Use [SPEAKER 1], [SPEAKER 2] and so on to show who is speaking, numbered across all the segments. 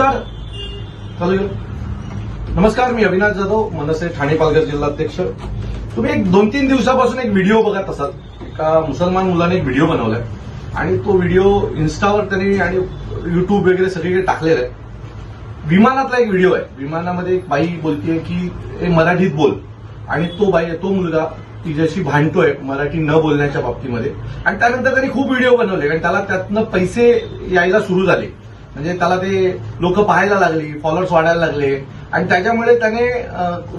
[SPEAKER 1] नमस्कार. चालू नमस्कार मी अविनाश जाधव मनसे ठाणे पालघर जिल्हाध्यक्ष. तुम्ही एक दोन तीन दिवसापासून एक व्हिडिओ बघत असाल. एका मुसलमान मुलाने एक व्हिडिओ बनवलाय. आणि तो व्हिडिओ इन्स्टावर त्यांनी आणि युट्यूब वगैरे सगळीकडे टाकलेला आहे. विमानातला एक व्हिडिओ आहे. विमानामध्ये एक बाई बोलतीये की "ए, मराठीत बोल. आणि तो बाई तो मुलगा तिच्याशी भांडतोय मराठी न बोलण्याच्या बाबतीमध्ये. आणि त्यानंतर त्यांनी खूप व्हिडिओ बनवले. आणि त्याला त्यातनं पैसे यायला सुरू झाले. लोक पहाय लगे फॉलोअर्स वाड़ा लगे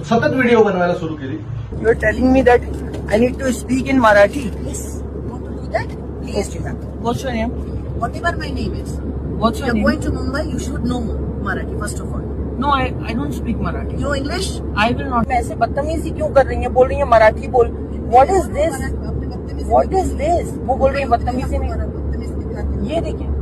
[SPEAKER 1] सतत
[SPEAKER 2] वीडियो बनवा I need to speak in Marathi
[SPEAKER 3] No, I I don't speak Marathi.
[SPEAKER 2] You English?
[SPEAKER 3] I will not. ऐसे बदतमीजी क्यों कर रही हैं? बोल रही हैं मराठी बोल. What is this? बोल रही हैं ये देखिए.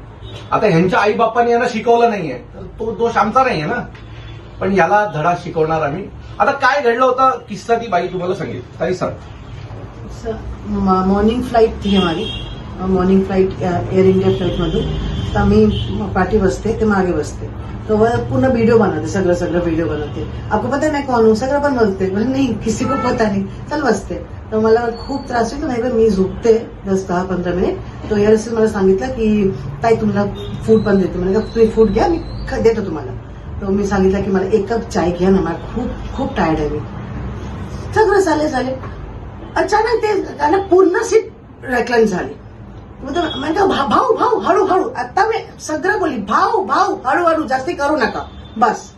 [SPEAKER 1] आता ह्यांच्या आई बापांनी यांना शिकवलं नाहीये. तर तो दोष आमचा नाहीये ना. पण याला धडा शिकवणार आम्ही. आता काय घडलं होतं? किस्सा ती बाई तुम्हाला सांगेल. काही सांग
[SPEAKER 4] मॉर्निंग फ्लाईट थी हमारी मॉर्निंग फ्लाईट एअर इंडिया फ्लाईटमधून तर आम्ही पाठी बसते ते मागे बसते. तो वह पूर्ण वीडियो बनाते सगळं सगळं वीडियो बनवते. आपको पता नाही मैं कौन हूँ सगळं पण बोलते. म्हणजे नाही किसी को पता नाही. चल बसते. तर मला खूप त्रास होतो नाही मी झोपते दस दहा पंधरा मिनिट. तो एअर मला सांगितलं की ताई तुम्हाला फूड पण देते. म्हणजे तुम्ही फूड घ्या मी ख- देतो तुम्हाला. तर मी सांगितलं की मला एक कप चाय घ्या ना मला खूप खूप टायर्ड आहे मी. सगळं झाले झाले. अचानक ते त्याला पूर्ण सीट रेकलन झाली. म्हणजे भाऊ भाऊ हळूहळू आता मी सगळं बोलली भाऊ भाऊ हळूहळू जास्ती करू नका. बस.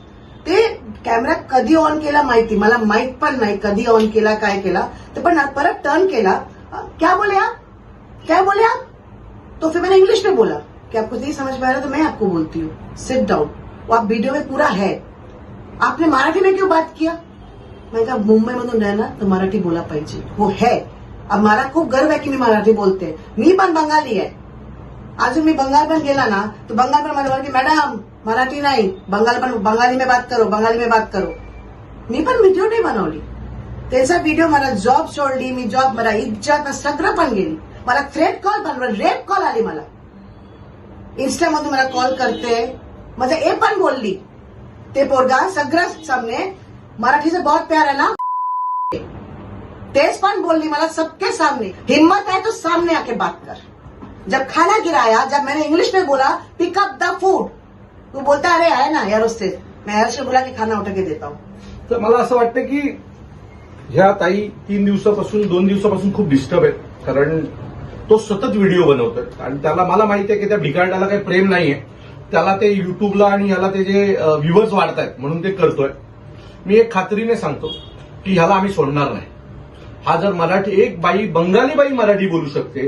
[SPEAKER 4] ते कॅमेरा कधी ऑन केला माहिती? मला माहीत पण नाही कधी ऑन केला काय केला. तर पण परत टर्न केला. क्या बोले आप? क्या बोले आप? तो फिर मैंने इंग्लिश में बोला कि आपको नहीं समझ में आ रहा तो मैं आपको बोलती हूँ। सिट डाउन वो आप वीडियो में पूरा है। आपने मराठी में क्यों बात किया? मैं कहा मुंबई मधून रहणार तर मराठी बोला पाहिजे. वो है. अब मला खूप गर्व आहे की मी मराठी बोलते. मी पण बंगाली आहे. अजून मी बंगाल पण गेला ना तो बंगाल पण मला बोलते मॅडम, मराठी नाही, बंगाल पण बंगाली में बात करो, बंगाली में बात करो। मी पण व्हिडिओ नाही बनवली त्याचा व्हिडिओ मला जॉब सोडली मी जॉब मला इज़्ज़त सगळं पण गेली मला थ्रेट कॉल पण रेप कॉल आली मला। इन्स्टामधून मला कॉल करते म्हणजे ए पण बोलली। ते पोरगा सगळं सामने मराठीचं बहुत प्यार है ना? तेज पण बोलनी मला सबके सामने। हिम्मत है तो सामने आके बात कर। जब खाना गिराया जब मैंने इंग्लिश में बोला पिकअप द फूड तू बोलता अरे आहे ना यार उससे। मैं यार से बोला की खाना उठा के देता हूँ.
[SPEAKER 1] तर मला असं वाटतं की ह्या ताई तीन दिवसापासून दोन दिवसापासून खूप डिस्टर्ब आहेत. कारण तो सतत व्हिडिओ बनवतोय. आणि त्याला मला माहिती आहे की त्या भिकारड्याला काही प्रेम नाहीये. त्याला ते युट्यूबला आणि ह्याला ते जे व्ह्युअर्स वाढतायत म्हणून ते करतोय. मी एक खात्रीने सांगतो की ह्याला आम्ही सोडणार नाही. हा जर मराठी एक बाई बंगाली बाई मराठी बोलू शकते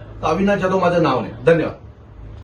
[SPEAKER 1] अविनाश जाधव माझं नाव नाही. धन्यवाद.